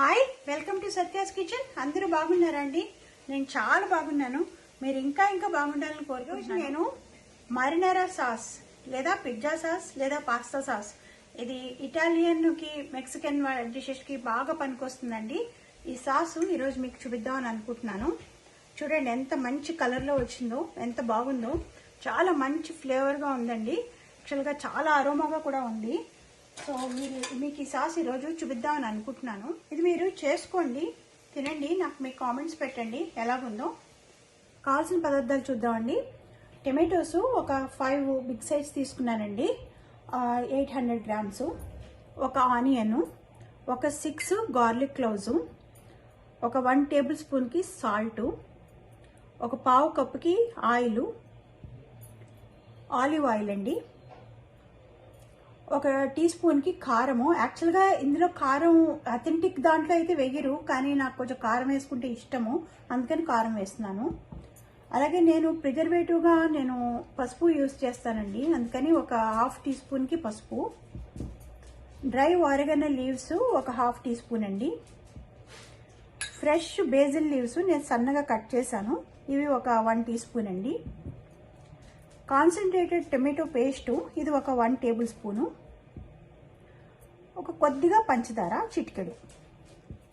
Hi welcome to Satya's kitchen. అందరూ బాగున్నారా అండి? నేను చాలా బాగున్నాను. మీరు ఇంకా ఇంకా బాగుండాలని కోరుకుంటున్నాను. నేను మారినారా సాస్ లేదా పిజ్జా సాస్ లేదా పాస్తా సాస్ ఇది ఇటాలియన్కి మెక్సికన్ డిషెస్కి బాగా పనికొస్తుందండి. ఈ సాస్ ఈరోజు మీకు చూపిద్దామని అనుకుంటున్నాను. చూడండి ఎంత మంచి కలర్లో వచ్చిందో ఎంత బాగుందో. చాలా మంచి ఫ్లేవర్గా ఉందండి. యాక్చువల్గా చాలా అరోమాగా కూడా ఉంది. సో మీరు మీకు ఈ సాస్ ఈరోజు చూపిద్దామని అనుకుంటున్నాను. ఇది మీరు చేసుకోండి తినండి నాకు మీ కామెంట్స్ పెట్టండి ఎలాగుందో. కావాల్సిన పదార్థాలు చూద్దామండి. టమాటోస్ ఒక ఫైవ్ బిగ్ సైజ్ తీసుకున్నానండి. ఎయిట్ హండ్రెడ్ గ్రామ్స్ ఒక ఆనియను ఒక సిక్స్ గార్లిక్ క్లౌజు ఒక వన్ టేబుల్ స్పూన్కి సాల్టు ఒక పావు కప్పుకి ఆయిల్ ఆలివ్ ఆయిల్ అండి. ఒక టీ స్పూన్కి కారము. యాక్చువల్గా ఇందులో కారం అథెంటిక్ దాంట్లో అయితే వెయ్యరు కానీ నాకు కొంచెం కారం వేసుకుంటే ఇష్టము. అందుకని కారం వేస్తున్నాను. అలాగే నేను ప్రిజర్వేటివ్గా నేను పసుపు యూస్ చేస్తానండి. అందుకని ఒక హాఫ్ టీ స్పూన్కి పసుపు. డ్రై ఆరెగన లీవ్స్ ఒక హాఫ్ టీ స్పూన్ అండి. ఫ్రెష్ బేజిల్ లీవ్స్ నేను సన్నగా కట్ చేశాను. ఇవి ఒక వన్ టీ స్పూన్ అండి. కాన్సన్ట్రేటెడ్ టొమాటో పేస్టు ఇది ఒక వన్ టేబుల్ స్పూను. ఒక కొద్దిగా పంచదార చిటికెడు.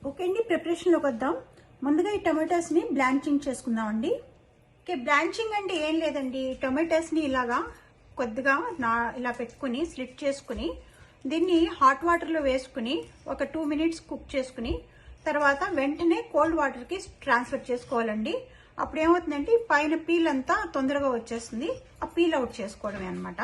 ఓకే అండి ప్రిపరేషన్లోకి వద్దాం ముందుగా ఈ టొమాటోస్ని బ్లాంచింగ్ చేసుకుందామండి. ఓకే బ్లాంచింగ్ అంటే ఏం లేదండి. టొమాటోస్ని ఇలాగా కొద్దిగా నా ఇలా పెట్టుకుని స్లిట్ చేసుకుని దీన్ని హాట్ వాటర్లో వేసుకుని ఒక టూ మినిట్స్ కుక్ చేసుకుని తర్వాత వెంటనే కోల్డ్ వాటర్కి ట్రాన్స్ఫర్ చేసుకోవాలండి. అప్పుడు ఏమవుతుందంటే పైన పీల్ అంతా తొందరగా వచ్చేస్తుంది. ఆ పీల్ అవుట్ చేసుకోవడమే అనమాట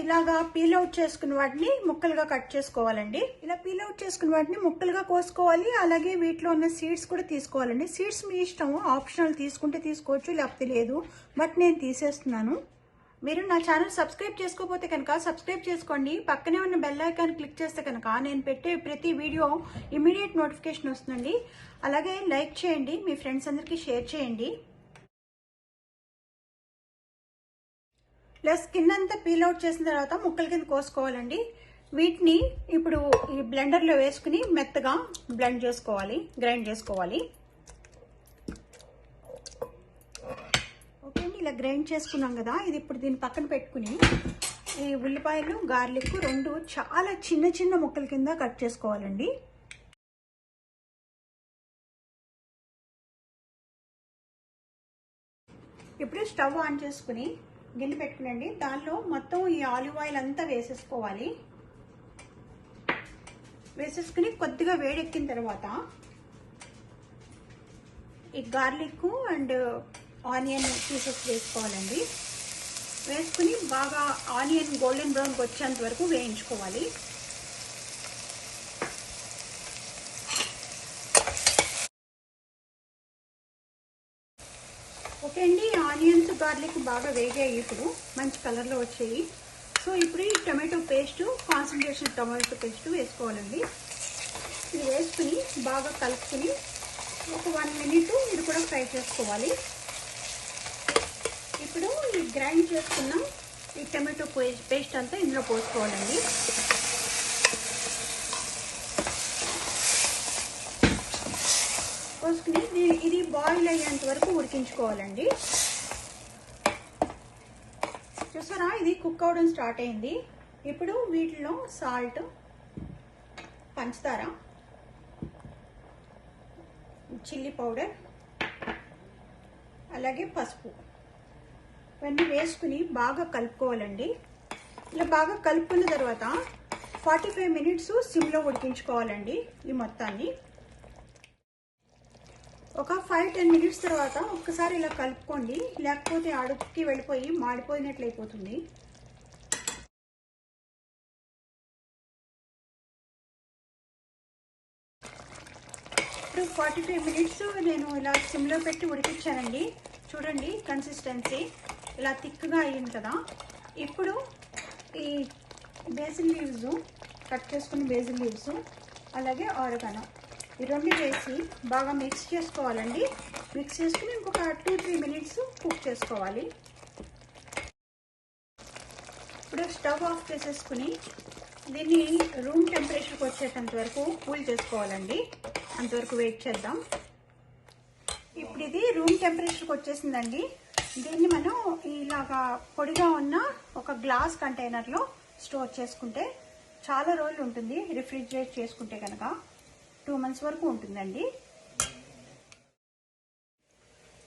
ఇలాగా పీల్ అవుట్ చేసుకున్న వాటిని ముక్కలుగా కట్ చేసుకోవాలండి. ఇలా పీల్ అవుట్ చేసుకున్న వాటిని ముక్కలుగా కోసుకోవాలి. అలాగే వీటిలో ఉన్న సీడ్స్ కూడా తీసుకోవాలండి. సీడ్స్ మీ ఇష్టము. ఆప్షనల్ తీసుకుంటే తీసుకోవచ్చు లేకపోతే లేదు. బట్ నేను తీసేస్తున్నాను. మీరు నా ఛానల్ సబ్స్క్రైబ్ చేసుకోకపోతే కనుక సబ్స్క్రైబ్ చేసుకోండి. పక్కనే ఉన్న బెల్ ఐకాన్ క్లిక్ చేస్తే కనుక నేను పెట్టే ప్రతి వీడియో ఇమీడియట్ నోటిఫికేషన్ వస్తుందండి. అలాగే లైక్ చేయండి. మీ ఫ్రెండ్స్ అందరికీ షేర్ చేయండి. ప్లస్ స్కిన్ అంతా పీల్ అవుట్ చేసిన తర్వాత ముక్కల కింద కోసుకోవాలండి. వీటిని ఇప్పుడు ఈ బ్లెండర్లో వేసుకుని మెత్తగా బ్లెండ్ చేసుకోవాలి గ్రైండ్ చేసుకోవాలి ఓకే అండి ఇలా గ్రైండ్ చేసుకున్నాం కదా ఇది ఇప్పుడు దీన్ని పక్కన పెట్టుకుని ఈ ఉల్లిపాయలు గార్లిక్ రెండు చాలా చిన్న చిన్న ముక్కల కింద కట్ చేసుకోవాలండి. ఇప్పుడు స్టవ్ ఆన్ చేసుకుని గిన్నె పెట్టుకునండి. దానిలో మొత్తం ఈ ఆలివ్ ఆయిల్ అంతా వేసేసుకోవాలి. వేసేసుకుని కొద్దిగా వేడెక్కిన తర్వాత ఈ గార్లిక్ అండ్ ఆనియన్ పీసెస్ వేసుకోవాలండి. వేసుకుని బాగా ఆనియన్ గోల్డెన్ బ్రౌన్కి వచ్చేంత వరకు వేయించుకోవాలి. ఓకే అండి ఆనియన్స్ గార్లిక్ బాగా వేగాయి ఇప్పుడు. మంచి కలర్లో వచ్చాయి. సో ఇప్పుడు ఈ tomato paste concentration tomato paste వేసుకోవాలండి. ఇది వేసుకుని బాగా కలుపుకుని ఒక వన్ మినిట్ ఇది కూడా ఫ్రై చేసుకోవాలి. ఇప్పుడు ఈ గ్రైండ్ చేసుకున్నాం ఈ టమాటో పేస్ట్ అంతా ఇందులో పోసుకోవాలండి. పోసుకుని ఇది బాయిల్ అయ్యేంత వరకు ఉడికించుకోవాలండి. చూసారా? ఇది కుక్ అవడం స్టార్ట్ అయింది. ఇప్పుడు వీటిలో సాల్ట్ పంచదార చిల్లీ పౌడర్ అలాగే పసుపు. ఇవన్నీ వేసుకుని బాగా కలుపుకోవాలండి. ఇలా బాగా కలుపుకున్న తర్వాత ఫార్టీ ఫైవ్ మినిట్స్ సిమ్లో ఉడికించుకోవాలండి ఈ మొత్తాన్ని. ఒక ఫైవ్ టెన్ మినిట్స్ తర్వాత ఒక్కసారి ఇలా కలుపుకోండి. లేకపోతే అడుగుకి వెళ్ళిపోయి మాడిపోయినట్లు అయిపోతుంది. ఇప్పుడు ఫార్టీ ఫైవ్ మినిట్స్ నేను ఇలా సిమ్లో పెట్టి ఉడికించానండి. చూడండి కన్సిస్టెన్సీ ఇలా థిక్గా అయ్యింది కదా. ఇప్పుడు ఈ బేసిల్ లీవ్స్ కట్ చేసుకున్న బేసిల్ లీవ్స్ అలాగే ఆరగానో. ఈ రెండు వేసి బాగా మిక్స్ చేసుకోవాలండి. మిక్స్ చేసుకుని ఇంకొక టూ త్రీ మినిట్స్ కుక్ చేసుకోవాలి. ఇప్పుడు స్టవ్ ఆఫ్ చేసేసుకుని దీన్ని రూమ్ టెంపరేచర్కి వచ్చేటంత వరకు కూల్ చేసుకోవాలండి. అంతవరకు వెయిట్ చేద్దాం. ఇప్పుడు ఇది రూమ్ టెంపరేచర్కి వచ్చేసిందండి. దీన్ని మనం ఇలాగా పొడిగా ఉన్న ఒక గ్లాస్ కంటైనర్లో స్టోర్ చేసుకుంటే చాలా రోజులు ఉంటుంది రిఫ్రిజిరేట్ చేసుకుంటే కనుక. టూ మంత్స్ వరకు ఉంటుందండి.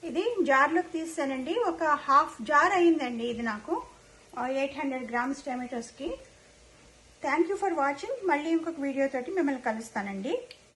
ఇది జార్లోకి తీసానండి ఒక హాఫ్ జార్ అయిందండి ఇది నాకు. ఎయిట్ హండ్రెడ్ గ్రామ్స్ టమాటోస్కి థ్యాంక్ యూ ఫర్ వాచింగ్ మళ్ళీ ఇంకొక వీడియోతోటి మిమ్మల్ని కలుస్తానండి.